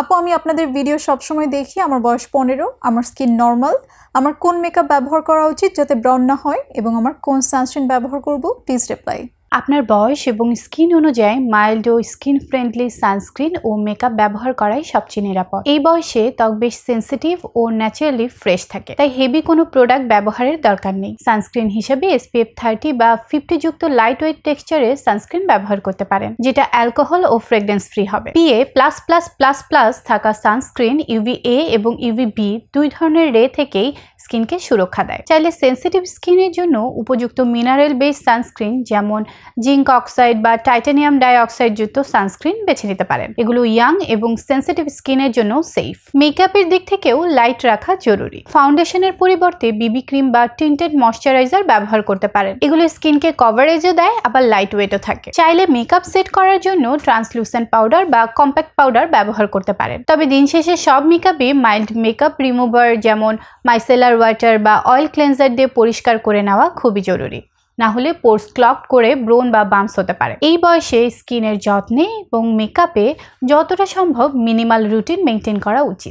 আপু, আমি আপনাদের ভিডিও সবসময় দেখি। আমার বয়স পনেরো, আমার স্কিন নর্মাল আমার কোন মেকআপ ব্যবহার করা উচিত যাতে ব্রাউন না হয় এবং আমার কোন সানস্ক্রিন ব্যবহার করব প্লিজ রিপ্লাই আপনার বয়স এবং স্কিন অনুযায়ী মাইল্ড ও স্কিন ফ্রেন্ডলি সানস্ক্রিন ও মেকআপ ব্যবহার করাই সবচেয়ে নিরাপদ। এই বয়সে ত্বক বেশ সেন্সিটিভ ও ন্যাচারালি ফ্রেশ থাকে, তাই হেভি কোনো প্রোডাক্ট ব্যবহারের দরকার নেই। সানস্ক্রিন হিসেবে এসপিএফ থার্টি বা ফিফটি যুক্ত লাইট ওয়েট টেক্সচারের সানস্ক্রিন ব্যবহার করতে পারেন, যেটা অ্যালকোহল ও ফ্রেগরেন্স ফ্রি হবে। PA plus plus plus plus থাকা সানস্ক্রিন ইউভি এ এবং ইউভি বি দুই ধরনের রে থেকেই স্কিনকে সুরক্ষা দেয়। চাইলে সেন্সিটিভ স্কিনের জন্য উপযুক্ত মিনারেল বেস সানস্ক্রিন যেমন জিঙ্ক অক্সাইড বা টাইটানিয়াম ডাই অক্সাইড যুক্ত সানস্ক্রিন বেছে নিতে পারেন। এগুলো ইয়াং এবং সেন্সিটিভ স্কিনের জন্য সেফ। মেকআপের দিক থেকেও লাইট রাখা জরুরি। ফাউন্ডেশনের পরিবর্তে বিবি ক্রিম বা টিন্টেড ময়শ্চারাইজার ব্যবহার করতে পারেন। এগুলো স্কিনকে কভারেজও দেয়, আবার লাইট ওয়েটও থাকে। চাইলে মেকআপ সেট করার জন্য ট্রান্সলুসেন্ট পাউডার বা কম্প্যাক্ট পাউডার ব্যবহার করতে পারেন। তবে দিন শেষে সব মেকআপে মাইল্ড মেকআপ রিমুভার যেমন মাইসেলার ওয়াটার বা অয়েল ক্লেন্সার দিয়ে পরিষ্কার করে নেওয়া খুবই জরুরি। না হলে পোর্স ক্লক করে ব্রোন বা বাম্পস হতে পারে। এই বয়সে স্কিনের যত্নে এবং মেকআপে যতটা সম্ভব মিনিমাল রুটিন মেনটেন করা উচিত।